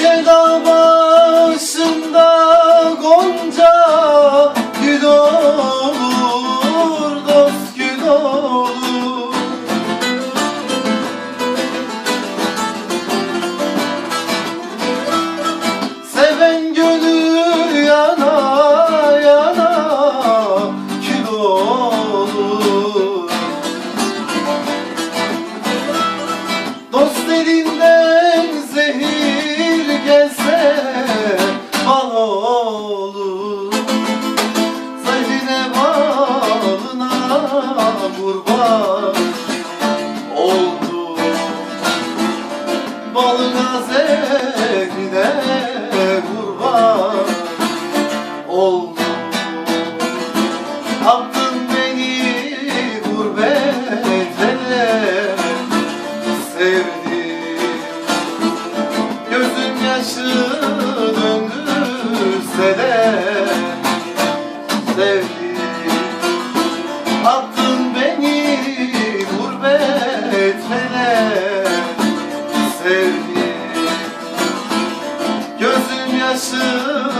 知道吗 olur. Zehine balına kurban oldu Balına zehrine kurban oldu Attın beni gurbetlere sevdim. Gözüm yaşı de sevdim Attın beni gurbetlere sevdim Gözüm yaşı döndürse de